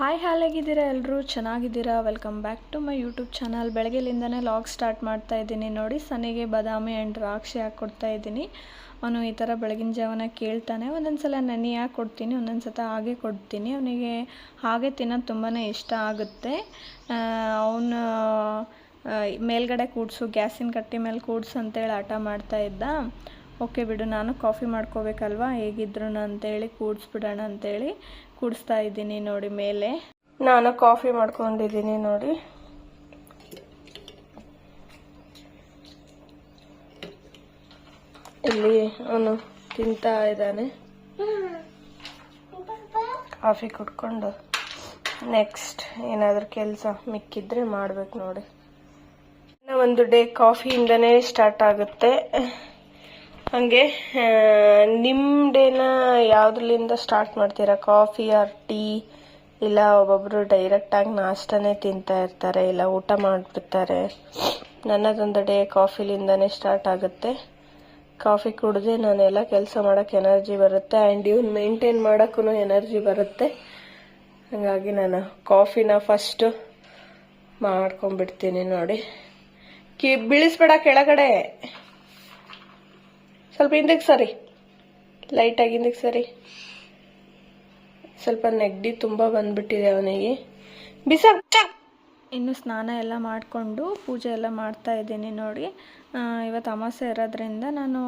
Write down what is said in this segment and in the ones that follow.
Hi ಹಾಲಾಗಿದ್ದೀರಾ ಎಲ್ಲರೂ ಚೆನ್ನಾಗಿದ್ದೀರಾ? Welcome back to my YouTube channel ಬೆಳಗ್ಗೆಲಿಂದನೇ log start ಮಾಡ್ತಾ ಇದ್ದೀನಿ. ನೋಡಿ, ಸನಿಗೆ ಬಾದಾಮಿ ಆ್ಯಂಡ್ ದ್ರಾಕ್ಷಿ ಹಾಕ್ಕೊಡ್ತಾ ಇದ್ದೀನಿ. ಅವನು ಈ ಥರ ಬೆಳಗಿನ ಜಾವನ ಕೇಳ್ತಾನೆ. ಒಂದೊಂದು ಸಲ ನೆನೆ ಹಾಕಿ ಕೊಡ್ತೀನಿ, ಒಂದೊಂದು ಸತ ಹಾಗೆ ಕೊಡ್ತೀನಿ. ಅವನಿಗೆ ಹಾಗೆ ತಿನ್ನೋದು ತುಂಬಾ ಇಷ್ಟ ಆಗುತ್ತೆ. ಅವನು ಮೇಲ್ಗಡೆ ಕೂಡಿಸು, ಗ್ಯಾಸಿನ ಕಟ್ಟಿ ಮೇಲೆ ಕೂಡ್ಸು ಅಂತೇಳಿ ಆಟ ಮಾಡ್ತಾ ಇದ್ದ. ಓಕೆ ಬಿಡು, ನಾನು ಕಾಫಿ ಮಾಡ್ಕೋಬೇಕಲ್ವಾ? ಹೇಗಿದ್ರು ಅಂತೇಳಿ ಕೂಡಿಸ್ಬಿಡೋಣ ಅಂತೇಳಿ ಕೂಡಿಸ್ತಾ ಇದ್ದೀನಿ ನೋಡಿ ಮೇಲೆ. ನಾನು ಕಾಫಿ ಮಾಡ್ಕೊಂಡಿದ್ದೀನಿ ನೋಡಿ. ಇಲ್ಲಿ ಅವನು ತಿಂತಾ ಇದ್ದಾನೆ. ಕಾಫಿ ಕುಡ್ಕೊಂಡು ನೆಕ್ಸ್ಟ್ ಏನಾದರೂ ಕೆಲಸ ಮಿಕ್ಕಿದ್ರೆ ಮಾಡ್ಬೇಕು ನೋಡಿ. ಒಂದು ಡೇ ಕಾಫಿಯಿಂದನೇ ಸ್ಟಾರ್ಟ್ ಆಗುತ್ತೆ. ಹಂಗೆ ನಿಮ್ಮ ನಿಮ್ ಡೇನ ಯಾವ್ದ್ರಲ್ಲಿಂದ ಸ್ಟಾರ್ಟ್ ಮಾಡ್ತೀರಾ? Coffee or tea? ಇಲ್ಲ ಒಬ್ಬೊಬ್ರು ಡೈರೆಕ್ಟ್ ಆಗಿ ನಾಷ್ಟನೇ ತಿಂತಾ ಇರ್ತಾರೆ, ಇಲ್ಲ ಊಟ ಮಾಡಿಬಿಡ್ತಾರೆ. ನನ್ನದೊಂದು ಡೇ ಕಾಫಿಲಿಂದನೇ ಸ್ಟಾರ್ಟ್ ಆಗುತ್ತೆ. ಕಾಫಿ ಕುಡ್ದೆ ನಾನೆಲ್ಲ ಕೆಲಸ ಮಾಡೋಕ್ಕೆ ಎನರ್ಜಿ ಬರುತ್ತೆ ಆ್ಯಂಡ್ ಇವ್ನ ಮೇಂಟೈನ್ ಮಾಡೋಕ್ಕೂ ಎನರ್ಜಿ ಬರುತ್ತೆ. ಹಾಗಾಗಿ ನಾನು ಕಾಫಿನ ಫಸ್ಟು ಮಾಡ್ಕೊಂಡ್ಬಿಡ್ತೀನಿ ನೋಡಿ. ಕಿ, ಬೀಳಿಸ್ಬೇಡ ಕೆಳಗಡೆ. ಸ್ವಲ್ಪ ಹಿಂದಕ್ಕೆ ಸರಿ. ಲೈಟಾಗಿ ಹಿಂದಕ್ಕೆ ಸರಿ. ಸ್ವಲ್ಪ ನೆಗಡಿ ತುಂಬ ಬಂದ್ಬಿಟ್ಟಿದೆ ಅವನಿಗೆ. ಬಿಸ ಇನ್ನು ಸ್ನಾನ ಎಲ್ಲ ಮಾಡಿಕೊಂಡು ಪೂಜೆ ಎಲ್ಲ ಮಾಡ್ತಾ ಇದ್ದೀನಿ ನೋಡಿ. ಇವತ್ತು ಅಮಾಸೆ ಇರೋದ್ರಿಂದ ನಾನು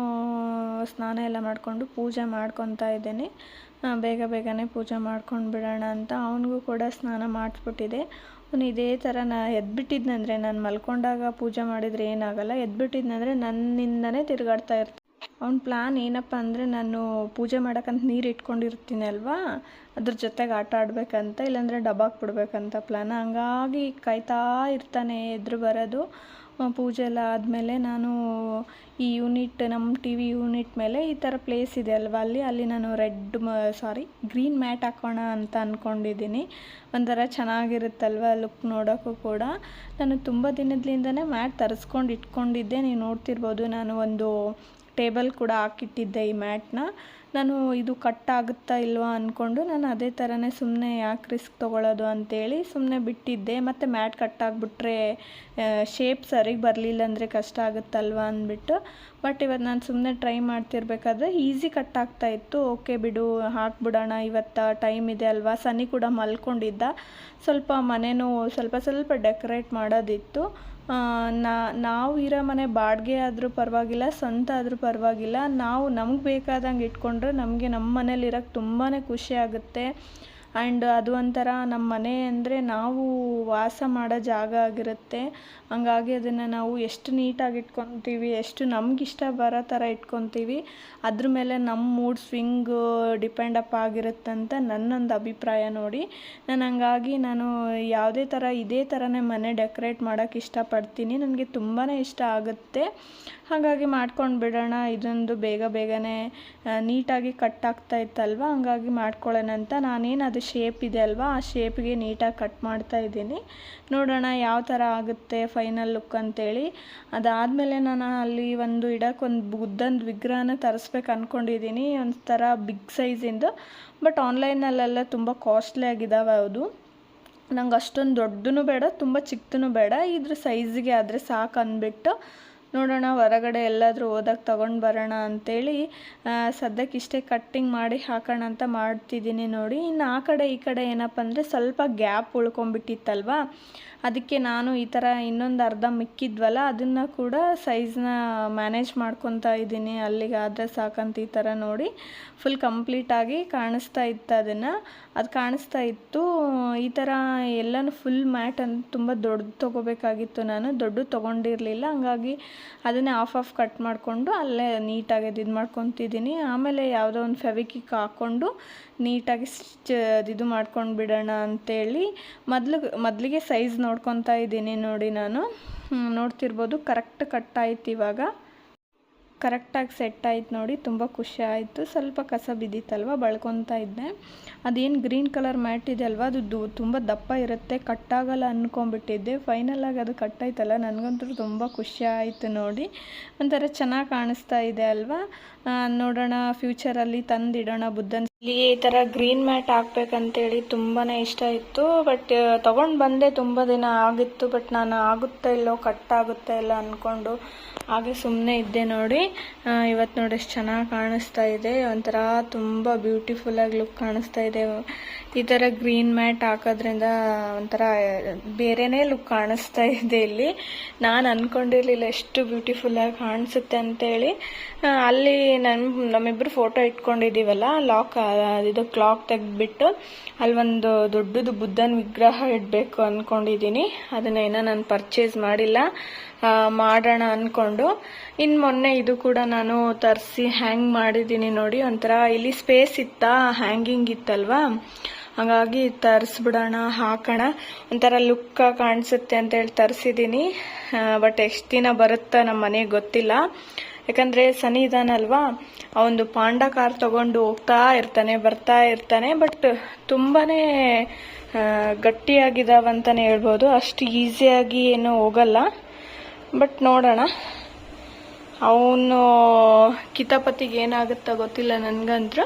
ಸ್ನಾನ ಎಲ್ಲ ಮಾಡಿಕೊಂಡು ಪೂಜೆ ಮಾಡ್ಕೊತಾ ಇದ್ದೀನಿ. ಬೇಗ ಬೇಗನೆ ಪೂಜೆ ಮಾಡ್ಕೊಂಡು ಬಿಡೋಣ ಅಂತ ಅವನಿಗೂ ಕೂಡ ಸ್ನಾನ ಮಾಡಿಸ್ಬಿಟ್ಟಿದೆ. ಅವನು ಇದೇ ಥರ ನಾ ಎದ್ಬಿಟ್ಟಿದ್ನಂದರೆ, ನಾನು ಮಲ್ಕೊಂಡಾಗ ಪೂಜೆ ಮಾಡಿದರೆ ಏನಾಗಲ್ಲ. ಎದ್ಬಿಟ್ಟಿದ್ನಂದರೆ ನನ್ನಿಂದನೇ ತಿರುಗಾಡ್ತಾ ಇರ್ತಾನೆ. ಅವ್ನ ಪ್ಲ್ಯಾನ್ ಏನಪ್ಪ ಅಂದರೆ ನಾನು ಪೂಜೆ ಮಾಡೋಕ್ಕಂತ ನೀರು ಇಟ್ಕೊಂಡಿರ್ತೀನಿ ಅಲ್ವಾ? ಅದ್ರ ಜೊತೆಗೆ ಆಟ ಆಡಬೇಕಂತ, ಇಲ್ಲಾಂದರೆ ಡಬ್ಬಾಕ್ ಬಿಡ್ಬೇಕಂತ ಪ್ಲ್ಯಾನ್ ಹಂಗಾಗಿ ಕಾಯ್ತಾ ಇರ್ತಾನೆ ಎದುರು ಬರೋದು. ಪೂಜೆ ಎಲ್ಲ ಆದಮೇಲೆ ನಾನು ಈ ಯೂನಿಟ್ ನಮ್ಮ ಟಿ ವಿ ಯೂನಿಟ್ ಮೇಲೆ ಈ ಥರ ಪ್ಲೇಸ್ ಇದೆ ಅಲ್ವಾ? ಅಲ್ಲಿ ಅಲ್ಲಿ ನಾನು ರೆಡ್ ಮ ಸಾರಿ ಗ್ರೀನ್ ಮ್ಯಾಟ್ ಹಾಕೋಣ ಅಂತ ಅಂದ್ಕೊಂಡಿದ್ದೀನಿ ಒಂಥರ ಚೆನ್ನಾಗಿರುತ್ತಲ್ವ ಲುಕ್ ನೋಡೋಕ್ಕೂ ಕೂಡ. ನಾನು ತುಂಬ ದಿನದಿಂದನೇ ಮ್ಯಾಟ್ ತರಿಸ್ಕೊಂಡು ಇಟ್ಕೊಂಡಿದ್ದೆ. ನೀವು ನೋಡ್ತಿರ್ಬೋದು, ನಾನು ಒಂದು ಟೇಬಲ್ ಕೂಡ ಹಾಕಿಟ್ಟಿದ್ದೆ ಈ ಮ್ಯಾಟ್ನ. ನಾನು ಇದು ಕಟ್ ಆಗುತ್ತಾ ಇಲ್ವಾ ಅಂದ್ಕೊಂಡು ನಾನು ಅದೇ ಥರನೇ ಸುಮ್ಮನೆ ಯಾಕೆ ರಿಸ್ಕ್ ತೊಗೊಳ್ಳೋದು ಅಂತೇಳಿ ಸುಮ್ಮನೆ ಬಿಟ್ಟಿದ್ದೆ. ಮತ್ತು ಮ್ಯಾಟ್ ಕಟ್ ಆಗಿಬಿಟ್ರೆ ಶೇಪ್ ಸರಿಗೆ ಬರಲಿಲ್ಲ ಅಂದರೆ ಕಷ್ಟ ಆಗುತ್ತಲ್ವಾ ಅಂದ್ಬಿಟ್ಟು. ಬಟ್ ಇವತ್ತು ನಾನು ಸುಮ್ಮನೆ ಟ್ರೈ ಮಾಡ್ತಿರ್ಬೇಕಾದ್ರೆ ಈಸಿ ಕಟ್ ಆಗ್ತಾ ಇತ್ತು. ಓಕೆ ಬಿಡು, ಹಾಕ್ಬಿಡೋಣ ಇವತ್ತು, ಟೈಮ್ ಇದೆ ಅಲ್ವಾ? ಸನಿ ಕೂಡ ಮಲ್ಕೊಂಡಿದ್ದ. ಸ್ವಲ್ಪ ಮನೆನೂ ಸ್ವಲ್ಪ ಸ್ವಲ್ಪ ಡೆಕೋರೇಟ್ ಮಾಡೋದಿತ್ತು. ನಾವು ಇರೋ ಮನೆ ಬಾಡಿಗೆ ಆದರೂ ಪರವಾಗಿಲ್ಲ, ಸ್ವಂತ ಆದರೂ ಪರವಾಗಿಲ್ಲ. ನಾವು ನಮ್ಗೆ ಬೇಕಾದಂಗೆ ಇಟ್ಕೊಂಡ್ರೆ ನಮಗೆ ನಮ್ಮ ಮನೇಲಿ ಇರಕ್ಕೆ ತುಂಬಾ ಖುಷಿ ಆಗುತ್ತೆ. ಆ್ಯಂಡ್ ಅದು ಒಂಥರ ನಮ್ಮ ಮನೆ ಅಂದರೆ ನಾವು ವಾಸ ಮಾಡೋ ಜಾಗ ಆಗಿರುತ್ತೆ. ಹಂಗಾಗಿ ಅದನ್ನು ನಾವು ಎಷ್ಟು ನೀಟಾಗಿ ಇಟ್ಕೊತೀವಿ, ಎಷ್ಟು ನಮಗಿಷ್ಟ ಬರೋ ಥರ ಇಟ್ಕೊತೀವಿ. ಅದ್ರ ಮೇಲೆ ನಮ್ಮ ಮೂಡ್ ಸ್ವಿಂಗ್ ಡಿಪೆಂಡ್ ಅಪ್ ಆಗಿರುತ್ತಂತ ನನ್ನೊಂದು ಅಭಿಪ್ರಾಯ ನೋಡಿ. ನಾನು ಹಂಗಾಗಿ ನಾನು ಯಾವುದೇ ಥರ ಇದೇ ಥರನೇ ಮನೆ ಡೆಕೋರೇಟ್ ಮಾಡೋಕ್ಕೆ ಇಷ್ಟಪಡ್ತೀನಿ. ನನಗೆ ತುಂಬಾ ಇಷ್ಟ ಆಗುತ್ತೆ. ಹಾಗಾಗಿ ಮಾಡ್ಕೊಂಡು ಬಿಡೋಣ, ಇದೊಂದು ಬೇಗ ಬೇಗನೆ ನೀಟಾಗಿ ಕಟ್ ಆಗ್ತಾ ಇತ್ತಲ್ವ? ಹಂಗಾಗಿ ಮಾಡ್ಕೊಳ್ಳೋಣ ಅಂತ ನಾನೇನು ಅದು ಶೇಪ್ ಇದೆ ಅಲ್ವಾ? ಆ ಶೇಪ್ಗೆ ನೀಟಾಗಿ ಕಟ್ ಮಾಡ್ತಾ ಇದ್ದೀನಿ. ನೋಡೋಣ ಯಾವ ಥರ ಆಗುತ್ತೆ ಫೈನಲ್ ಲುಕ್ ಅಂತೇಳಿ. ಅದಾದಮೇಲೆ ನಾನು ಅಲ್ಲಿ ಒಂದು ಇಡಕ್ಕೆ ಒಂದು ಬುದ್ಧನ ವಿಗ್ರಹನ ತರಿಸ್ಬೇಕು ಅಂದ್ಕೊಂಡಿದ್ದೀನಿ ಒಂಥರ ಥರ ಬಿಗ್ ಸೈಜಿಂದು ಬಟ್ ಆನ್ಲೈನಲ್ಲೆಲ್ಲ ತುಂಬ ಕಾಸ್ಟ್ಲಿ ಆಗಿದ್ದಾವೆ ಅದು ನಂಗೆ ಅಷ್ಟೊಂದು ದೊಡ್ಡದೂ ಬೇಡ, ತುಂಬ ಚಿಕ್ಕದೂ ಬೇಡ. ಇದ್ರ ಸೈಜಿಗೆ ಆದರೆ ಸಾಕು ಅಂದ್ಬಿಟ್ಟು ನೋಡೋಣ, ಹೊರಗಡೆ ಎಲ್ಲಾದರೂ ಹೋದಾಗ ತೊಗೊಂಡು ಬರೋಣ ಅಂಥೇಳಿ ಸದ್ಯಕ್ಕೆ ಇಷ್ಟೇ ಕಟ್ಟಿಂಗ್ ಮಾಡಿ ಹಾಕೋಣ ಅಂತ ಮಾಡ್ತಿದ್ದೀನಿ ನೋಡಿ. ಇನ್ನು ಆ ಕಡೆ ಈ ಕಡೆ ಏನಪ್ಪ ಅಂದರೆ ಸ್ವಲ್ಪ ಗ್ಯಾಪ್ ಉಳ್ಕೊಂಬಿಟ್ಟಿತ್ತಲ್ವಾ ಅದಕ್ಕೆ ನಾನು ಈ ಥರ ಇನ್ನೊಂದು ಅರ್ಧ ಮಿಕ್ಕಿದ್ವಲ್ಲ, ಅದನ್ನು ಕೂಡ ಸೈಜ್ನ ಮ್ಯಾನೇಜ್ ಮಾಡ್ಕೊತಾ ಇದ್ದೀನಿ. ಅಲ್ಲಿಗೆ ಆದರೆ ಸಾಕಂತ ಈ ಥರ ನೋಡಿ. ಫುಲ್ ಕಂಪ್ಲೀಟಾಗಿ ಕಾಣಿಸ್ತಾ ಇತ್ತು ಅದನ್ನು. ಅದು ಕಾಣಿಸ್ತಾ ಇತ್ತು. ಈ ಥರ ಎಲ್ಲನೂ ಫುಲ್ ಮ್ಯಾಟ್ ಅಂತ ತುಂಬ ದೊಡ್ಡದು ತೊಗೋಬೇಕಾಗಿತ್ತು ನಾನು. ದೊಡ್ಡದು ತೊಗೊಂಡಿರಲಿಲ್ಲ. ಹಂಗಾಗಿ ಅದನ್ನೇ ಆಫ್ ಆಫ್ ಕಟ್ ಮಾಡಿಕೊಂಡು ಅಲ್ಲೇ ನೀಟಾಗಿ ಅದು ಇದು ಮಾಡ್ಕೊತಿದ್ದೀನಿ. ಆಮೇಲೆ ಯಾವುದೋ ಒಂದು ಫೆವಿಕಿಕ್ ಹಾಕ್ಕೊಂಡು ನೀಟಾಗಿ ಸ್ಟಿಚ್ ಇದು ಮಾಡ್ಕೊಂಡು ಬಿಡೋಣ ಅಂತೇಳಿ. ಮೊದಲು, ಮೊದಲಿಗೆ ಸೈಜ್ ನೋಡ್ಕೊತಾ ಇದ್ದೀನಿ ನೋಡಿ ನಾನು. ನೋಡ್ತಿರ್ಬೋದು ಕರೆಕ್ಟ್ ಕಟ್ ಆಯ್ತು ಇವಾಗ. ಕರೆಕ್ಟಾಗಿ ಸೆಟ್ ಆಯ್ತು ನೋಡಿ, ತುಂಬ ಖುಷಿ ಆಯಿತು. ಸ್ವಲ್ಪ ಕಸ ಬಿದ್ದಿತ್ತಲ್ವ, ಬಳ್ಕೊತಾ ಇದ್ದೆ. ಅದೇನು ಗ್ರೀನ್ ಕಲರ್ ಮ್ಯಾಟ್ ಇದೆ ಅಲ್ವಾ, ಅದು ತುಂಬ ದಪ್ಪ ಇರುತ್ತೆ, ಕಟ್ಟಾಗಲ್ಲ ಅಂದ್ಕೊಂಬಿಟ್ಟಿದ್ದೆ ಫೈನಲಾಗಿ ಅದು ಕಟ್ಟಾಯ್ತಲ್ಲ, ನನಗಂತೂ ತುಂಬ ಖುಷಿ ಆಯಿತು ನೋಡಿ. ಒಂಥರ ಚೆನ್ನಾಗಿ ಕಾಣಿಸ್ತಾ ಇದೆ ಅಲ್ವಾ? ನೋಡೋಣ ಫ್ಯೂಚರಲ್ಲಿ ತಂದಿಡೋಣ ಬುದ್ಧನ. ಇಲ್ಲಿ ಈ ಥರ ಗ್ರೀನ್ ಮ್ಯಾಟ್ ಹಾಕ್ಬೇಕಂತೇಳಿ ತುಂಬಾ ಇಷ್ಟ ಇತ್ತು. ಬಟ್, ತೊಗೊಂಡು ಬಂದೆ ತುಂಬ ದಿನ ಆಗಿತ್ತು. ಬಟ್ ನಾನು ಆಗುತ್ತಾ ಇಲ್ಲೋ, ಕಟ್ ಆಗುತ್ತಾ ಇಲ್ಲ ಅಂದ್ಕೊಂಡು ಹಾಗೆ ಸುಮ್ಮನೆ ಇದ್ದೆ ನೋಡಿ. ಇವತ್ತು ನೋಡಿ ಎಷ್ಟು ಚೆನ್ನಾಗಿ ಕಾಣಿಸ್ತಾ ಇದೆ. ಒಂಥರ ತುಂಬ ಬ್ಯೂಟಿಫುಲ್ಲಾಗಿ ಲುಕ್ ಕಾಣಿಸ್ತಾ ಇದೆ. ಈ ಥರ ಗ್ರೀನ್ ಮ್ಯಾಟ್ ಹಾಕೋದ್ರಿಂದ ಒಂಥರ ಬೇರೆನೇ ಲುಕ್ ಕಾಣಿಸ್ತಾ ಇದೆ ಇಲ್ಲಿ. ನಾನು ಅಂದ್ಕೊಂಡಿರಲಿಲ್ಲ ಎಷ್ಟು ಬ್ಯೂಟಿಫುಲ್ಲಾಗಿ ಕಾಣಿಸುತ್ತೆ ಅಂತೇಳಿ. ಅಲ್ಲಿ ನನ್ನ ನಮ್ಮಿಬ್ಬರು ಫೋಟೋ ಇಟ್ಕೊಂಡಿದ್ದೀವಲ್ಲ ಲಾಕ್ ಇದು ಕ್ಲಾಕ್ ತೆಗೆದ್ಬಿಟ್ಟು ಅಲ್ಲಿ ಒಂದು ದೊಡ್ಡದು ಬುದ್ಧನ ವಿಗ್ರಹ ಇಡಬೇಕು ಅಂದ್ಕೊಂಡಿದ್ದೀನಿ ಅದನ್ನ ಇನ್ನೂ ನಾನು ಪರ್ಚೇಸ್ ಮಾಡಿಲ್ಲ. ಮಾಡೋಣ ಅಂದ್ಕೊಂಡು ಇನ್ನು ಮೊನ್ನೆ ಇದು ಕೂಡ ನಾನು ತರಿಸಿ ಹ್ಯಾಂಗ್ ಮಾಡಿದ್ದೀನಿ ನೋಡಿ. ಒಂಥರ ಇಲ್ಲಿ ಸ್ಪೇಸ್ ಇತ್ತಾ? ಹ್ಯಾಂಗಿಂಗ್ ಇತ್ತಲ್ವಾ? ಹಾಗಾಗಿ ತರಿಸ್ಬಿಡೋಣ, ಹಾಕೋಣ. ಒಂಥರ ಲುಕ್ಕ ಕಾಣಿಸುತ್ತೆ ಅಂತೇಳಿ ತರಿಸಿದ್ದೀನಿ. ಬಟ್ ಎಷ್ಟು ದಿನ ಬರುತ್ತಾ ನಮ್ಮ ಮನೆಗೆ ಗೊತ್ತಿಲ್ಲ. ಯಾಕಂದರೆ ಸನಿ ಇದಾನಲ್ವಾ? ಅವನು ಪಾಂಡ ಕಾರ್ ತಗೊಂಡು ಹೋಗ್ತಾ ಇರ್ತಾನೆ, ಬರ್ತಾ ಇರ್ತಾನೆ. ಬಟ್ ತುಂಬಾ ಗಟ್ಟಿಯಾಗಿದ್ದಾವಂತಲೇ ಹೇಳ್ಬೋದು. ಅಷ್ಟು ಈಸಿಯಾಗಿ ಏನೂ ಹೋಗಲ್ಲ. ಬಟ್ ನೋಡೋಣ. ಅವನು ಕಿತಾಪತಿಗೆ ಏನಾಗುತ್ತೋ ಗೊತ್ತಿಲ್ಲ ನನಗಂತೂ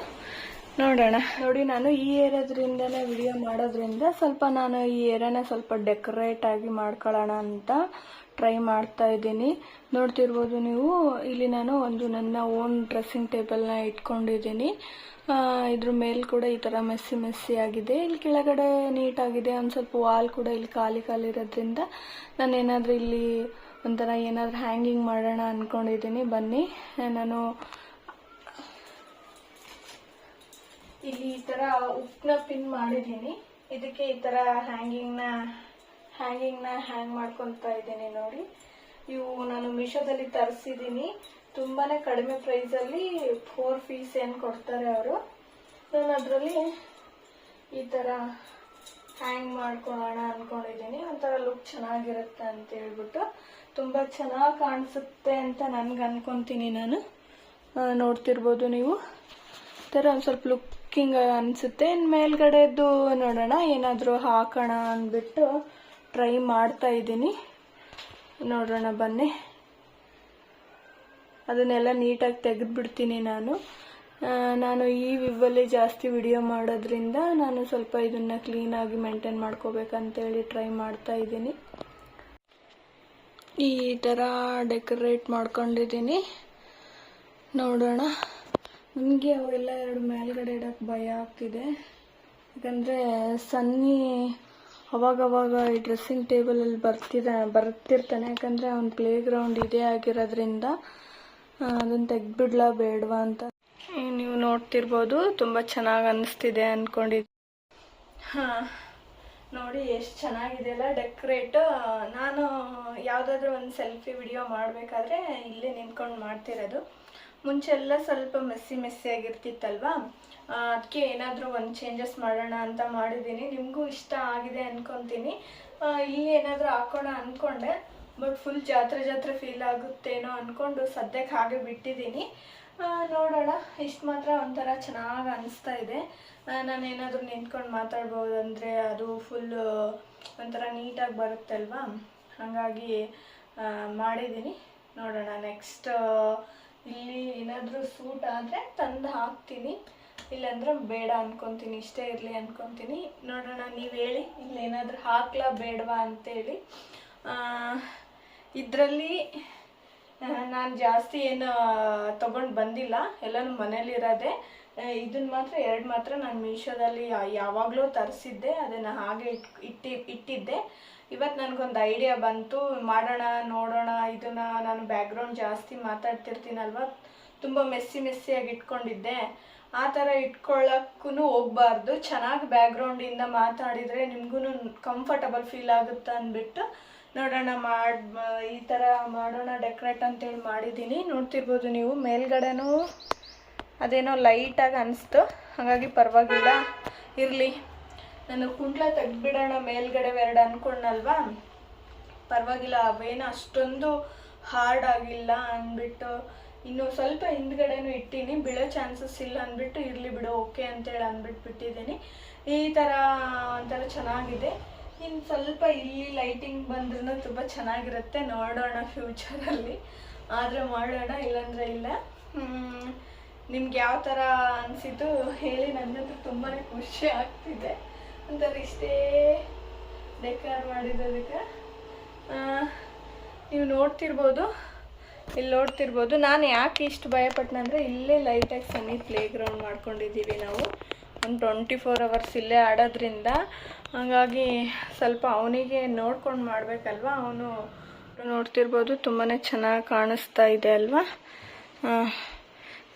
ನೋಡೋಣ. ನೋಡಿ, ನಾನು ಈ ಏರೋದ್ರಿಂದನೇ ವಿಡಿಯೋ ಮಾಡೋದ್ರಿಂದ ಸ್ವಲ್ಪ ನಾನು ಈ ಏರ್ಯಾನ ಸ್ವಲ್ಪ ಡೆಕೋರೇಟ್ ಆಗಿ ಮಾಡ್ಕೊಳ್ಳೋಣ ಅಂತ ಟ್ರೈ ಮಾಡ್ತಾ ಇದ್ದೀನಿ. ನೋಡ್ತಿರ್ಬೋದು ನೀವು, ಇಲ್ಲಿ ನಾನು ಒಂದು ನನ್ನ ಓನ್ ಡ್ರೆಸ್ಸಿಂಗ್ ಟೇಬಲ್ನ ಇಟ್ಕೊಂಡಿದ್ದೀನಿ. ಇದ್ರ ಮೇಲೆ ಕೂಡ ಈ ಥರ ಮೆಸ್ಸಿ ಮೆಸ್ಸಿ ಆಗಿದೆ. ಇಲ್ಲಿ ಕೆಳಗಡೆ ನೀಟಾಗಿದೆ ಒಂದು ಸ್ವಲ್ಪ ವಾಲ್ ಕೂಡ ಇಲ್ಲಿ ಖಾಲಿ ಖಾಲಿ ಇರೋದ್ರಿಂದ ನಾನು ಏನಾದರೂ ಇಲ್ಲಿ ಒಂಥರ ಏನಾದರೂ ಹ್ಯಾಂಗಿಂಗ್ ಮಾಡೋಣ ಅಂದ್ಕೊಂಡಿದ್ದೀನಿ ಬನ್ನಿ. ನಾನು ಇಲ್ಲಿ ಈ ಥರ ಉಪ್ಪನ್ನ ಪಿನ್ ಮಾಡಿದ್ದೀನಿ. ಇದಕ್ಕೆ ಈ ಥರ ಹ್ಯಾಂಗಿಂಗ್ನ ಹ್ಯಾಂಗಿಂಗ್ನ ಹ್ಯಾಂಗ್ ಮಾಡ್ಕೊತಾ ಇದ್ದೀನಿ ನೋಡಿ. ಇವು ನಾನು ಮೀಶೋದಲ್ಲಿ ತರಿಸಿದ್ದೀನಿ. ತುಂಬಾ ಕಡಿಮೆ ಪ್ರೈಸಲ್ಲಿ ಫೋರ್ ಪೀಸ್ ಏನು ಕೊಡ್ತಾರೆ ಅವರು. ನಾನು ಅದರಲ್ಲಿ ಈ ಥರ ಹ್ಯಾಂಗ್ ಮಾಡ್ಕೊಳ್ಳೋಣ ಅಂದ್ಕೊಂಡಿದ್ದೀನಿ ಒಂಥರ ಲುಕ್ ಚೆನ್ನಾಗಿರುತ್ತೆ ಅಂತ ಹೇಳ್ಬಿಟ್ಟು. ತುಂಬ ಚೆನ್ನಾಗಿ ಕಾಣಿಸುತ್ತೆ ಅಂತ ನನ್ಗೆ ಅನ್ಕೊಂತೀನಿ ನಾನು. ನೋಡ್ತಿರ್ಬೋದು ನೀವು. ಥರ ಒಂದು ಸ್ವಲ್ಪ ಲುಕ್ಕಿಂಗ್ ಅನಿಸುತ್ತೆ. ಇನ್ನು ಮೇಲ್ಗಡೆದು ನೋಡೋಣ, ಏನಾದರೂ ಹಾಕೋಣ ಅಂದ್ಬಿಟ್ಟು ಟ್ರೈ ಮಾಡ್ತಾ ಇದ್ದೀನಿ. ನೋಡೋಣ ಬನ್ನಿ. ಅದನ್ನೆಲ್ಲ ನೀಟಾಗಿ ತೆಗೆದ್ಬಿಡ್ತೀನಿ ನಾನು. ನಾನು ಈ ವಿವಲ್ಲಿ ಜಾಸ್ತಿ ವಿಡಿಯೋ ಮಾಡೋದ್ರಿಂದ ನಾನು ಸ್ವಲ್ಪ ಇದನ್ನು ಕ್ಲೀನಾಗಿ ಮೇಂಟೈನ್ ಮಾಡ್ಕೋಬೇಕಂತೇಳಿ ಟ್ರೈ ಮಾಡ್ತಾ ಇದ್ದೀನಿ. ಈ ಥರ ಡೆಕೋರೇಟ್ ಮಾಡ್ಕೊಂಡಿದ್ದೀನಿ. ನೋಡೋಣ. ನನಗೆ ಅವೆಲ್ಲ ಎರಡು ಮೇಲ್ಗಡೆ ಇಡೋಕ್ಕೆ ಭಯ ಆಗ್ತಿದೆ. ಯಾಕಂದರೆ ಸನ್ನಿ ಅವಾಗವಾಗ ಈ ಡ್ರೆಸ್ಸಿಂಗ್ ಟೇಬಲಲ್ಲಿ ಬರ್ತಿದ ಬರ್ತಿರ್ತಾನೆ. ಯಾಕಂದರೆ ಅವ್ನ ಪ್ಲೇ ಗ್ರೌಂಡ್ ಇದೇ ಆಗಿರೋದ್ರಿಂದ ಅದನ್ನು ತೆಗ್ದ್ಬಿಡ್ಲಾ ಬೇಡವಾ ಅಂತ. ನೀವು ನೋಡ್ತಿರ್ಬೋದು. ತುಂಬ ಚೆನ್ನಾಗಿ ಅನ್ನಿಸ್ತಿದೆ ಅಂದ್ಕೊಂಡಿದ್ದೆ ಹಾಂ. ನೋಡಿ, ಎಷ್ಟು ಚೆನ್ನಾಗಿದೆ ಅಲ್ಲ ಡೆಕೋರೇಟ್ ನಾನು ಯಾವುದಾದ್ರೂ ಒಂದು ಸೆಲ್ಫಿ ವಿಡಿಯೋ ಮಾಡಬೇಕಾದ್ರೆ ಇಲ್ಲೇ ನಿಂತ್ಕೊಂಡು ಮಾಡ್ತಿರೋದು. ಮುಂಚೆ ಎಲ್ಲ ಸ್ವಲ್ಪ ಮೆಸ್ಸಿ ಮೆಸ್ಸಿ ಆಗಿರ್ತಿತ್ತಲ್ವಾ? ಅದಕ್ಕೆ ಏನಾದರೂ ಒಂದು ಚೇಂಜಸ್ ಮಾಡೋಣ ಅಂತ ಮಾಡಿದ್ದೀನಿ. ನಿಮಗೂ ಇಷ್ಟ ಆಗಿದೆ ಅಂದ್ಕೊತೀನಿ ಇಲ್ಲಿ ಏನಾದರೂ ಹಾಕೋಣ ಅಂದ್ಕೊಂಡೆ ಬಟ್ ಫುಲ್ ಜಾತ್ರೆ ಜಾತ್ರೆ ಫೀಲ್ ಆಗುತ್ತೇನೋ ಅಂದ್ಕೊಂಡು ಸದ್ಯಕ್ಕೆ ಹಾಗೆ ಬಿಟ್ಟಿದ್ದೀನಿ. ನೋಡೋಣ. ಇಷ್ಟು ಮಾತ್ರ ಒಂಥರ ಚೆನ್ನಾಗಿ ಅನಿಸ್ತಾ ಇದೆ. ನಾನು ಏನಾದರೂ ನಿಂತ್ಕೊಂಡು ಮಾತಾಡ್ಬೋದಂದರೆ ಅದು ಫುಲ್ಲು ಒಂಥರ ನೀಟಾಗಿ ಬರುತ್ತಲ್ವಾ? ಹಾಗಾಗಿ ಮಾಡಿದ್ದೀನಿ. ನೋಡೋಣ ನೆಕ್ಸ್ಟ್ ಇಲ್ಲಿ ಏನಾದರೂ ಸೂಟ್ ಆದರೆ ತಂದು ಹಾಕ್ತೀನಿ. ಇಲ್ಲಾಂದ್ರೆ ಬೇಡ ಅಂದ್ಕೊತೀನಿ ಇಷ್ಟೇ ಇರಲಿ ಅಂದ್ಕೊತೀನಿ ನೋಡೋಣ, ನೀವು ಹೇಳಿ. ಇಲ್ಲಿ ಏನಾದರೂ ಹಾಕ್ಲಾ ಬೇಡವಾ ಅಂತೇಳಿ. ಇದರಲ್ಲಿ ನಾನು ಜಾಸ್ತಿ ಏನು ತೊಗೊಂಡು ಬಂದಿಲ್ಲ. ಎಲ್ಲನೂ ಮನೇಲಿರೋದೆ ಇದನ್ನ ಮಾತ್ರ, ಎರಡು ಮಾತ್ರ ನಾನು ಮೀಶೋದಲ್ಲಿ ಯಾವಾಗಲೂ ತರಿಸಿದ್ದೆ. ಅದನ್ನು ಹಾಗೆ ಇಟ್, ಇಟ್ಟಿ, ಇಟ್ಟಿದ್ದೆ. ಇವತ್ತು ನನಗೊಂದು ಐಡಿಯಾ ಬಂತು. ಮಾಡೋಣ, ನೋಡೋಣ, ಇದನ್ನು ನಾನು ಬ್ಯಾಕ್ಗ್ರೌಂಡ್ ಜಾಸ್ತಿ ಮಾತಾಡ್ತಿರ್ತೀನಲ್ವ? ತುಂಬ ಮೆಸ್ಸಿ ಮೆಸ್ಸಿಯಾಗಿ ಇಟ್ಕೊಂಡಿದ್ದೆ. ಆ ಥರ ಇಟ್ಕೊಳ್ಳೋಕ್ಕೂ ಹೋಗ್ಬಾರ್ದು. ಚೆನ್ನಾಗಿ ಬ್ಯಾಕ್ಗ್ರೌಂಡಿಂದ ಮಾತಾಡಿದರೆ ನಿಮಗೂ ಕಂಫರ್ಟಬಲ್ ಫೀಲ್ ಆಗುತ್ತೆ ಅಂದ್ಬಿಟ್ಟು ನೋಡೋಣ ಮಾಡಿ ಈ ಥರ ಮಾಡೋಣ ಡೆಕೋರೇಟ್ ಅಂತೇಳಿ ಮಾಡಿದ್ದೀನಿ. ನೋಡ್ತಿರ್ಬೋದು ನೀವು, ಮೇಲ್ಗಡೆನೂ ಅದೇನೋ ಲೈಟಾಗಿ ಅನಿಸ್ತು. ಹಾಗಾಗಿ ಪರವಾಗಿಲ್ಲ. ಇರಲಿ. ನಾನು ಕುಂಡ್ಲ ತೆಗ್ದುಬಿಡೋಣ, ಮೇಲ್ಗಡೆ ಎರಡು ಅಂದ್ಕೊಂಡಲ್ವಾ ಪರವಾಗಿಲ್ಲ, ಅವೇನು ಅಷ್ಟೊಂದು ಹಾರ್ಡ್ ಆಗಿಲ್ಲ ಅಂದ್ಬಿಟ್ಟು ಇನ್ನು ಸ್ವಲ್ಪ ಹಿಂದ್ಗಡೆನೂ ಇಟ್ಟೀನಿ. ಬೀಳೋ ಚಾನ್ಸಸ್ ಇಲ್ಲ ಅಂದ್ಬಿಟ್ಟು ಇರಲಿ ಬಿಡು ಓಕೆ ಅಂತೇಳಿ ಅಂದ್ಬಿಟ್ಟು ಬಿಟ್ಟಿದ್ದೀನಿ ಈ ಥರ ಒಂಥರ ಚೆನ್ನಾಗಿದೆ. ಇನ್ನು ಸ್ವಲ್ಪ ಇಲ್ಲಿ ಲೈಟಿಂಗ್ ಬಂದ್ರೂ ತುಂಬ ಚೆನ್ನಾಗಿರುತ್ತೆ. ನೋಡೋಣ ಫ್ಯೂಚರಲ್ಲಿ ಆದರೆ ಮಾಡೋಣ, ಇಲ್ಲಾಂದ್ರೆ ಇಲ್ಲ. ನಿಮ್ಗೆ ಯಾವ ಥರ ಅನಿಸಿತು ಹೇಳಿ. ನನ್ನಂತೂ ತುಂಬಾ ಖುಷಿ ಆಗ್ತಿದೆ. ಅಂತಾರೆ ಇಷ್ಟೇ ಡೆಕಾರ್ ಮಾಡಿದ್ದಕ್ಕೆ ನೀವು ನೋಡ್ತಿರ್ಬೋದು. ಇಲ್ಲಿ ನೋಡ್ತಿರ್ಬೋದು. ನಾನು ಯಾಕೆ ಇಷ್ಟು ಭಯಪಟ್ಟನಂದ್ರೆ ಇಲ್ಲೇ ಲೈಟಾಗಿ ಸನ್ನಿ ಪ್ಲೇ ಗ್ರೌಂಡ್ ಮಾಡ್ಕೊಂಡಿದ್ದೀವಿ ನಾವು. ಒಂದು ಟ್ವೆಂಟಿ ಫೋರ್ ಅವರ್ಸ್ ಇಲ್ಲೇ ಆಡೋದ್ರಿಂದ ಹಾಗಾಗಿ ಸ್ವಲ್ಪ ಅವನಿಗೆ ನೋಡ್ಕೊಂಡು ಮಾಡಬೇಕಲ್ವ? ಅವನು ನೋಡ್ತಿರ್ಬೋದು ತುಂಬಾ ಚೆನ್ನಾಗಿ ಕಾಣಿಸ್ತಾ ಇದೆ ಅಲ್ವಾ?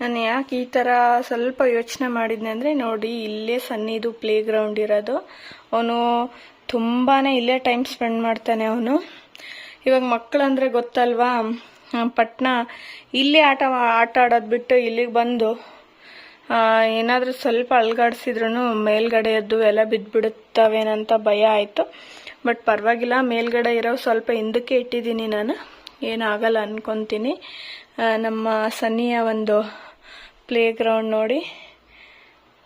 ನಾನು ಯಾಕೆ ಈ ಥರ ಸ್ವಲ್ಪ ಯೋಚನೆ ಮಾಡಿದ್ನೆ ಅಂದರೆ ನೋಡಿ, ಇಲ್ಲೇ ಸನ್ನಿದು ಪ್ಲೇ ಗ್ರೌಂಡ್ ಇರೋದು. ಅವನು ತುಂಬಾ ಇಲ್ಲೇ ಟೈಮ್ ಸ್ಪೆಂಡ್ ಮಾಡ್ತಾನೆ ಅವನು. ಇವಾಗ ಮಕ್ಕಳಂದ್ರೆ ಗೊತ್ತಲ್ವಾ? ಪಟ್ಣ ಇಲ್ಲೇ ಆಟ ಆಟ ಆಡೋದು ಬಿಟ್ಟು ಇಲ್ಲಿಗೆ ಬಂದು ಏನಾದರೂ ಸ್ವಲ್ಪ ಅಲ್ಗಾಡ್ಸಿದ್ರು ಮೇಲ್ಗಡೆ ಎದ್ದು ಎಲ್ಲ ಬಿದ್ದುಬಿಡುತ್ತವೇನಂತ ಭಯ ಆಯಿತು. ಬಟ್ ಪರವಾಗಿಲ್ಲ, ಮೇಲ್ಗಡೆ ಇರೋ ಸ್ವಲ್ಪ ಹಿಂದಕ್ಕೆ ಇಟ್ಟಿದ್ದೀನಿ ನಾನು. ಏನಾಗಲ್ಲ ಅಂದ್ಕೊತೀನಿ ನಮ್ಮ ಸನ್ನಿಯ ಒಂದು ಪ್ಲೇ ಗ್ರೌಂಡ್ ನೋಡಿ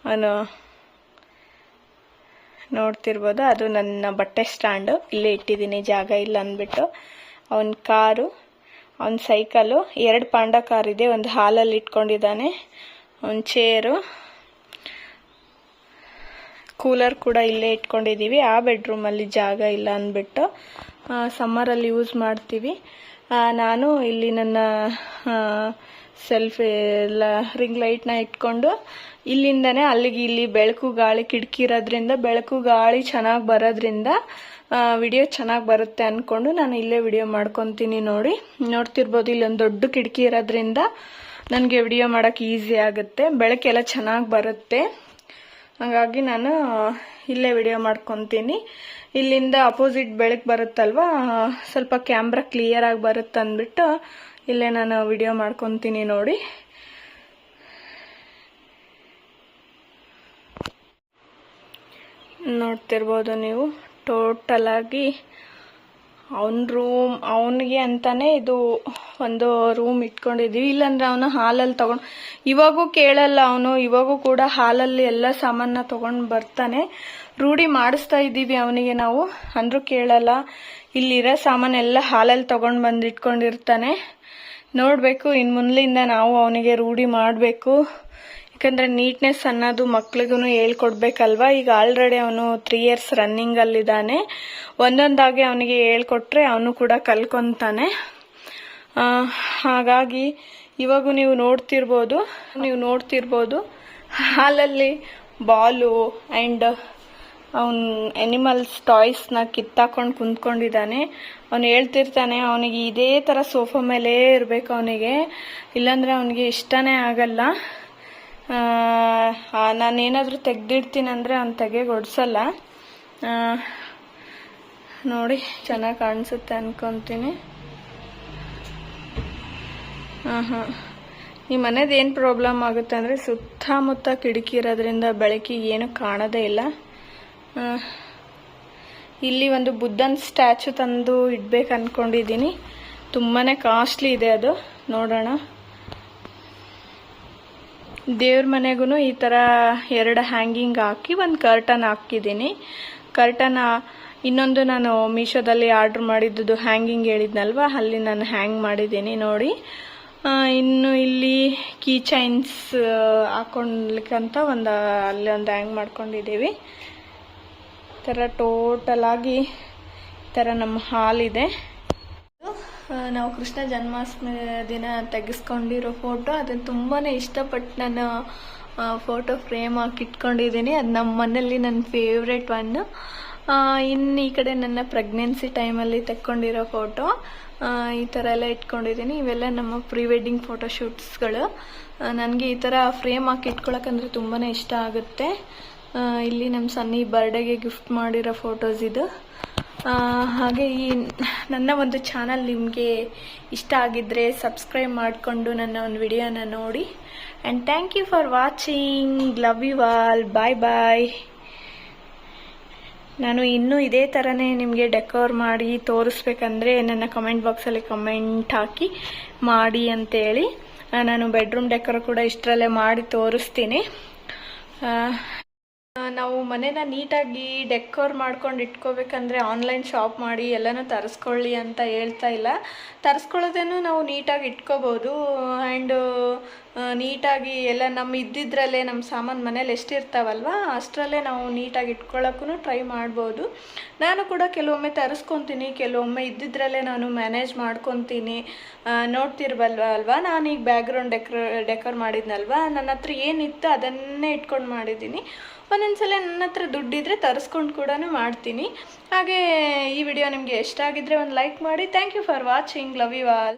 ಅವನು ನೋಡ್ತಿರ್ಬೋದು. ಅದು ನನ್ನ ಬಟ್ಟೆ ಸ್ಟ್ಯಾಂಡು. ಇಲ್ಲೇ ಇಟ್ಟಿದ್ದೀನಿ, ಜಾಗ ಇಲ್ಲ ಅಂದ್ಬಿಟ್ಟು. ಅವನ ಕಾರು, ಅವನ ಸೈಕಲು, ಎರಡು ಪಾಂಡ ಕಾರ್ ಇದೆ ಒಂದು ಹಾಲಲ್ಲಿ ಇಟ್ಕೊಂಡಿದ್ದಾನೆ. ಅವನ ಚೇರು. ಕೂಲರ್ ಕೂಡ ಇಲ್ಲೇ ಇಟ್ಕೊಂಡಿದ್ದೀವಿ. ಆ ಬೆಡ್ರೂಮಲ್ಲಿ ಜಾಗ ಇಲ್ಲ ಅಂದ್ಬಿಟ್ಟು ಸಮ್ಮರಲ್ಲಿ ಯೂಸ್ ಮಾಡ್ತೀವಿ. ನಾನು ಇಲ್ಲಿ ನನ್ನ ಸೆಲ್ಫ್ ಎಲ್ಲ ರಿಂಗ್ ಲೈಟ್ನ ಇಟ್ಕೊಂಡು ಇಲ್ಲಿಂದನೇ ಅಲ್ಲಿಗೆ ಇಲ್ಲಿ ಬೆಳಕು ಗಾಳಿ ಕಿಟಕಿ ಇರೋದ್ರಿಂದ ಬೆಳಕು ಗಾಳಿ ಚೆನ್ನಾಗಿ ಬರೋದ್ರಿಂದ ವಿಡಿಯೋ ಚೆನ್ನಾಗಿ ಬರುತ್ತೆ ಅಂದ್ಕೊಂಡು ನಾನು ಇಲ್ಲೇ ವಿಡಿಯೋ ಮಾಡ್ಕೊತೀನಿ ನೋಡಿ. ನೋಡ್ತಿರ್ಬೋದು ಇಲ್ಲೊಂದು ದೊಡ್ಡ ಕಿಟಕಿ ಇರೋದ್ರಿಂದ ನನಗೆ ವಿಡಿಯೋ ಮಾಡೋಕ್ಕೆ ಈಸಿ ಆಗುತ್ತೆ. ಬೆಳಕೆಲ್ಲ ಚೆನ್ನಾಗಿ ಬರುತ್ತೆ. ಹಾಗಾಗಿ ನಾನು ಇಲ್ಲೇ ವಿಡಿಯೋ ಮಾಡ್ಕೊತೀನಿ. ಇಲ್ಲಿಂದ ಅಪೋಸಿಟ್ ಬೆಳಕು ಬರುತ್ತಲ್ವ ಸ್ವಲ್ಪ ಕ್ಯಾಮ್ರಾ ಕ್ಲಿಯರ್ ಆಗಿ ಬರುತ್ತೆ ಅಂದ್ಬಿಟ್ಟು ಇಲ್ಲೇ ನಾನು ವಿಡಿಯೋ ಮಾಡ್ಕೊತೀನಿ ನೋಡಿ. ನೋಡ್ತಿರ್ಬೋದು ನೀವು. ಟೋಟಲ್ ಆಗಿ ಅವನ ರೂಮ್ ಅವನಿಗೆ ಅಂತಾನೆ ಇದು ಒಂದು ರೂಮ್ ಇಟ್ಕೊಂಡಿದ್ದೀವಿ. ಇಲ್ಲಾಂದ್ರೆ ಅವನು ಹಾಲಲ್ಲಿ ತಗೊಂಡು, ಇವಾಗೂ ಕೇಳಲ್ಲ ಅವನು, ಇವಾಗೂ ಕೂಡ ಹಾಲಲ್ಲಿ ಎಲ್ಲ ಸಾಮಾನ ತಗೊಂಡು ಬರ್ತಾನೆ. ರೂಢಿ ಮಾಡಿಸ್ತಾ ಇದ್ದೀವಿ ಅವನಿಗೆ ನಾವು. ಅಂದರೂ ಕೇಳಲ್ಲ. ಇಲ್ಲಿರೋ ಸಾಮಾನೆಲ್ಲ ಹಾಲಲ್ಲಿ ತಗೊಂಡು ಬಂದು ಇಟ್ಕೊಂಡಿರ್ತಾನೆ. ನೋಡಬೇಕು ಇನ್ನು ಮುಂದ್ಲಿಂದ ನಾವು ಅವನಿಗೆ ರೂಢಿ ಮಾಡಬೇಕು. ಯಾಕಂದರೆ ನೀಟ್ನೆಸ್ ಅನ್ನೋದು ಮಕ್ಳಿಗೂ ಹೇಳ್ಕೊಡ್ಬೇಕಲ್ವಾ? ಈಗ ಆಲ್ರೆಡಿ ಅವನು ತ್ರೀ ಇಯರ್ಸ್ ರನ್ನಿಂಗಲ್ಲಿದ್ದಾನೆ ಒಂದೊಂದಾಗಿ ಅವನಿಗೆ ಹೇಳ್ಕೊಟ್ರೆ ಅವನು ಕೂಡ ಕಲ್ಕೊತಾನೆ. ಹಾಗಾಗಿ ಇವಾಗ ನೀವು ನೋಡ್ತಿರ್ಬೋದು ನೀವು ನೋಡ್ತಿರ್ಬೋದು, ಹಾಲಲ್ಲಿ ಬಾಲು ಆ್ಯಂಡ್ ಅವನ್ ಎನಿಮಲ್ಸ್ ಟಾಯ್ಸ್ನ ಕಿತ್ತಾಕೊಂಡು ಕುಂತ್ಕೊಂಡಿದ್ದಾನೆ. ಅವನು ಹೇಳ್ತಿರ್ತಾನೆ, ಅವನಿಗೆ ಇದೇ ಥರ ಸೋಫಾ ಮೇಲೆ ಇರಬೇಕು ಅವನಿಗೆ. ಇಲ್ಲಾಂದರೆ ಅವನಿಗೆ ಇಷ್ಟನೇ ಆಗಲ್ಲ. ನಾನೇನಾದರೂ ತೆಗೆದಿಡ್ತೀನಂದರೆ ಅವ್ನು ತೆಗೆಗೆ ಒಡಿಸಲ್ಲ. ಆ, ನೋಡಿ ಚೆನ್ನಾಗಿ ಕಾಣಿಸುತ್ತೆ ಅನ್ಕೊತೀನಿ. ಹಾಂ ಹಾಂ ಈ ಮನೇದು ಏನು ಪ್ರಾಬ್ಲಮ್ ಆಗುತ್ತೆ ಅಂದರೆ ಸುತ್ತಮುತ್ತ ಕಿಟಕಿ ಇರೋದ್ರಿಂದ ಬೆಳಕಿ ಏನು ಕಾಣೋದೇ ಇಲ್ಲ. ಇಲ್ಲಿ ಒಂದು ಬುದ್ಧನ ಸ್ಟ್ಯಾಚು ತಂದು ಇಡ್ಬೇಕು ಅಂದ್ಕೊಂಡಿದ್ದೀನಿ ತುಂಬಾ ಕಾಸ್ಟ್ಲಿ ಇದೆ ಅದು. ನೋಡೋಣ. ದೇವ್ರ ಮನೆಗೂ ಈ ಥರ ಎರಡು ಹ್ಯಾಂಗಿಂಗ್ ಹಾಕಿ ಒಂದು ಕರ್ಟನ್ ಹಾಕಿದ್ದೀನಿ ಕರ್ಟನ್ ಇನ್ನೊಂದು ನಾನು ಮೀಶೋದಲ್ಲಿ ಆರ್ಡ್ರ್ ಮಾಡಿದ್ದು ಹ್ಯಾಂಗಿಂಗ್ ಹೇಳಿದ್ನಲ್ವ, ಅಲ್ಲಿ ನಾನು ಹ್ಯಾಂಗ್ ಮಾಡಿದ್ದೀನಿ ನೋಡಿ. ಇನ್ನು ಇಲ್ಲಿ ಕೀ ಚೈನ್ಸ್ ಹಾಕೊಳ್ಲಿಕ್ಕಂತ ಒಂದು, ಅಲ್ಲಿ ಒಂದು ಹ್ಯಾಂಗ್ ಮಾಡ್ಕೊಂಡಿದ್ದೀವಿ. ಈ ಥರ ಟೋಟಲ್ ಆಗಿ ಈ ಥರ ನಮ್ಮ ಹಾಲ್ ಇದೆ. ನಾವು ಕೃಷ್ಣ ಜನ್ಮಾಷ್ಟಮಿ ದಿನ ತೆಗೆಸ್ಕೊಂಡಿರೋ ಫೋಟೋ ಅದನ್ನ ತುಂಬಾ ಇಷ್ಟಪಟ್ಟು ನಾನು ಫೋಟೋ ಫ್ರೇಮ್ ಹಾಕಿ ಇಟ್ಕೊಂಡಿದ್ದೀನಿ. ಅದು ನಮ್ಮ ಮನೇಲಿ ನನ್ನ ಫೇವ್ರೆಟ್ ಒನ್ ಇನ್ನು ಈ ಕಡೆ ನನ್ನ ಪ್ರೆಗ್ನೆನ್ಸಿ ಟೈಮಲ್ಲಿ ತಕ್ಕೊಂಡಿರೋ ಫೋಟೋ ಈ ಥರ ಎಲ್ಲ ಇಟ್ಕೊಂಡಿದ್ದೀನಿ. ಇವೆಲ್ಲ ನಮ್ಮ ಪ್ರೀ ವೆಡ್ಡಿಂಗ್ ಫೋಟೋ ಶೂಟ್ಸ್ಗಳು ನನಗೆ ಈ ಥರ ಫ್ರೇಮ್ ಹಾಕಿ ಇಟ್ಕೊಳಕ್ಕಂದ್ರೆ ತುಂಬಾ ಇಷ್ಟ ಆಗುತ್ತೆ. ಇಲ್ಲಿ ನಮ್ಮ ಸನ್ನಿ ಬರ್ಡೇಗೆ ಗಿಫ್ಟ್ ಮಾಡಿರೋ ಫೋಟೋಸ್ ಇದು. ಹಾಗೆ ಈ ನನ್ನ ಒಂದು ಚಾನಲ್ ನಿಮಗೆ ಇಷ್ಟ ಆಗಿದ್ದರೆ ಸಬ್ಸ್ಕ್ರೈಬ್ ಮಾಡಿಕೊಂಡು ನನ್ನ ಒಂದು ವಿಡಿಯೋನ ನೋಡಿ. And thank you for watching love you all bye bye ನಾನು ಇನ್ನೂ ಇದೇ ಥರನೇ ನಿಮಗೆ ಡೆಕೋರ್ ಮಾಡಿ ತೋರಿಸ್ಬೇಕಂದ್ರೆ ನನ್ನ ಕಮೆಂಟ್ ಬಾಕ್ಸಲ್ಲಿ ಕಮೆಂಟ್ ಹಾಕಿ ಮಾಡಿ ಅಂತೇಳಿ. ನಾನು ಬೆಡ್ರೂಮ್ ಡೆಕೋರ್ ಕೂಡ ಇಷ್ಟರಲ್ಲೇ ಮಾಡಿ ತೋರಿಸ್ತೀನಿ. ನಾವು ಮನೇನ ನೀಟಾಗಿ ಡೆಕೋರ್ ಮಾಡ್ಕೊಂಡು ಇಟ್ಕೋಬೇಕಂದ್ರೆ ಆನ್ಲೈನ್ ಶಾಪ್ ಮಾಡಿ ಎಲ್ಲನೂ ತರಿಸ್ಕೊಳ್ಳಿ ಅಂತ ಹೇಳ್ತಾ ಇಲ್ಲ. ತರಿಸ್ಕೊಳ್ಳೋದೇನು ನಾವು ನೀಟಾಗಿ ಇಟ್ಕೋಬೋದು. ಆ್ಯಂಡ್ ನೀಟಾಗಿ ಎಲ್ಲ ನಮ್ಮ ಇದ್ದಿದ್ರಲ್ಲೇ ನಮ್ಮ ಸಾಮಾನು ಮನೇಲಿ ಎಷ್ಟಿರ್ತಾವಲ್ವ, ಅಷ್ಟರಲ್ಲೇ ನಾವು ನೀಟಾಗಿ ಇಟ್ಕೊಳ್ಳೋಕ್ಕೂ ಟ್ರೈ ಮಾಡ್ಬೋದು. ನಾನು ಕೂಡ ಕೆಲವೊಮ್ಮೆ ತರಿಸ್ಕೊತೀನಿ, ಕೆಲವೊಮ್ಮೆ ಇದ್ದಿದ್ರಲ್ಲೇ ನಾನು ಮ್ಯಾನೇಜ್ ಮಾಡ್ಕೊತೀನಿ. ನೋಡ್ತಿರ್ಬಲ್ವ ಅಲ್ವಾ, ನಾನೀಗ ಬ್ಯಾಕ್ಗ್ರೌಂಡ್ ಡೆಕೋರ್ ಡೆಕೋರ್ ಮಾಡಿದ್ನಲ್ವಾ, ನನ್ನ ಹತ್ರ ಏನಿತ್ತು ಅದನ್ನೇ ಇಟ್ಕೊಂಡು ಮಾಡಿದ್ದೀನಿ. ಒಂದೊಂದ್ಸಲ ನನ್ನ ಹತ್ರ ದುಡ್ಡಿದ್ರೆ ತರಿಸ್ಕೊಂಡು ಕೂಡ ಮಾಡ್ತೀನಿ. ಹಾಗೆ ಈ ವಿಡಿಯೋ ನಿಮಗೆ ಇಷ್ಟ ಆಗಿದ್ರೆ ಒಂದು ಲೈಕ್ ಮಾಡಿ. Thank you for watching love you all